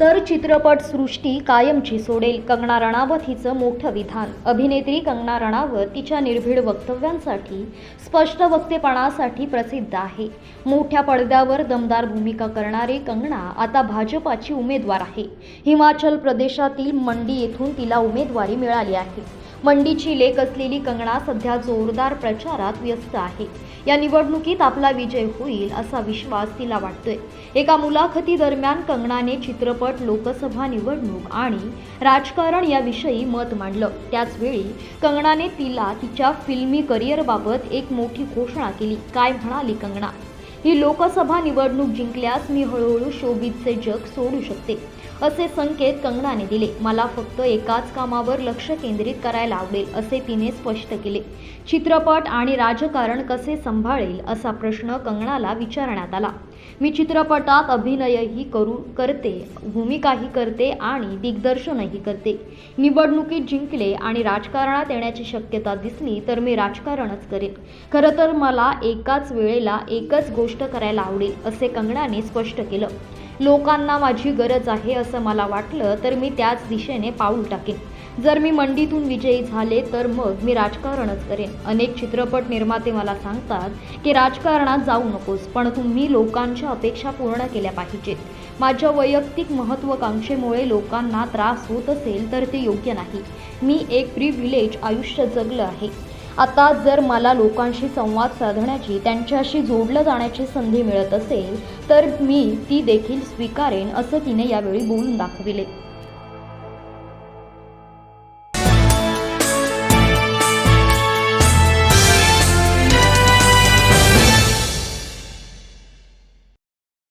चित्रपट सृष्टी कायमची सोडेल. कंगना रणावत हिचं मोठं विधान. अभिनेत्री कंगना रणावत तिच्या निर्भीड वक्तव्यांसाठी स्पष्ट वक्तेपणासाठी प्रसिद्ध आहे. मोठ्या पडद्यावर दमदार भूमिका करणारे कंगना आता भाजपाची उमेदवार आहे. हिमाचल प्रदेशातील मंडी येथून तिला उमेदवारी मिळाली आहे. मंडीची लेक असलेली कंगना सध्या जोरदार प्रचारात व्यस्त आहे. या निवडणुकीत आपला विजय होईल असा विश्वास तिला वाटतोय. एका मुलाखतीदरम्यान कंगनाने चित्रपट लोकसभा निवडणूक आणि राजकारण याविषयी मत मांडलं. त्याचवेळी कंगनाने तिला तिच्या फिल्मी करिअरबाबत एक मोठी घोषणा केली. काय म्हणाली कंगना ही लोकसभा निवडणूक जिंकल्यास मी हळूहळू शोबितचे जग सोडू शकते. असे संकेत कंगनाने दिले. मला फक्त एकाच कामावर लक्ष केंद्रित करायला आवडेल असे तिने स्पष्ट केले. चित्रपट आणि राजकारण कसे सांभाळेल? असा प्रश्न कंगनाला विचारण्यात आला. मी चित्रपटात अभिनयही करू करते भूमिकाही करते आणि दिग्दर्शनही करते. निवडणुकीत जिंकले आणि राजकारणात येण्याची शक्यता दिसली तर मी राजकारणच करेन. खरं तर मला एकाच वेळेला एकच गोष्ट करायला आवडेल असे कंगनाने स्पष्ट केलं. लोकांना माझी गरज आहे असं मला वाटलं तर मी त्याच दिशेने पाऊल टाकेन. जर मी मंडीतून विजयी झाले तर मग मी राजकारणच करेन. अनेक चित्रपट निर्माते मला सांगतात की राजकारणात जाऊ नकोस पण तुम्ही लोकांच्या अपेक्षा पूर्ण केल्या पाहिजेत. माझ्या वैयक्तिक महत्त्वाकांक्षेमुळे लोकांना त्रास होत असेल तर ते योग्य नाही. मी एक प्रिव्हिलेज आयुष्य जगलं आहे. आता जर मला लोकांशी संवाद साधण्याची त्यांच्याशी जोडलं जाण्याची संधी मिळत असेल तर मी ती देखील स्वीकारेन असं तिने यावेळी बोलून दाखविले.